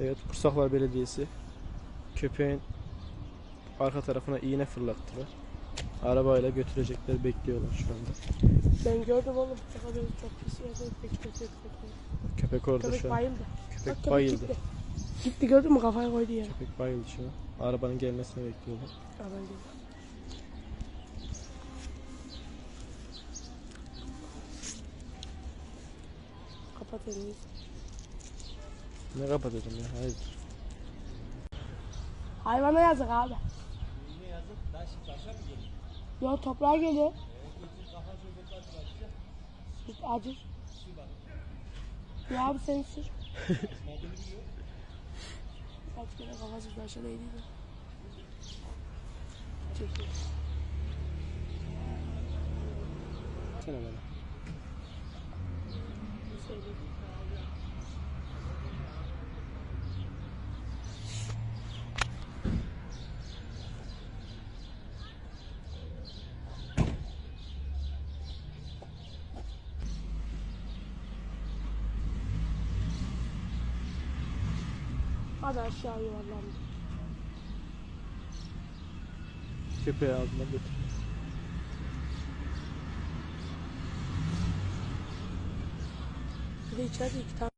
Evet, Kursaklar Belediyesi köpeğin arka tarafına iğne fırlattılar. Arabayla götürecekler, bekliyorlar şu anda. Ben gördüm oğlum bu kadar çok pis yerde bekletiyor köpekleri. Köpek orada Köpek şu an. bayıldı. Köpek Bak köpek bayıldı. gitti. Gitti gördün mü kafaya koydu yere. Köpek bayıldı şu an. Arabanın gelmesini bekliyorlar. Aman. Kapat elini. Ne kapatacağım ya? Hayır. Hayvana yazık abi. Yo toprağa geliyor. Süt acır. Ya abi sen sür. Kaç kere kafası taşa değdi de. Çekiyor. Sen bana. Söyleyeyim. Hadi aşağı yuvarlandı. Köpeği aldılar götür. Bir de içeride iki tane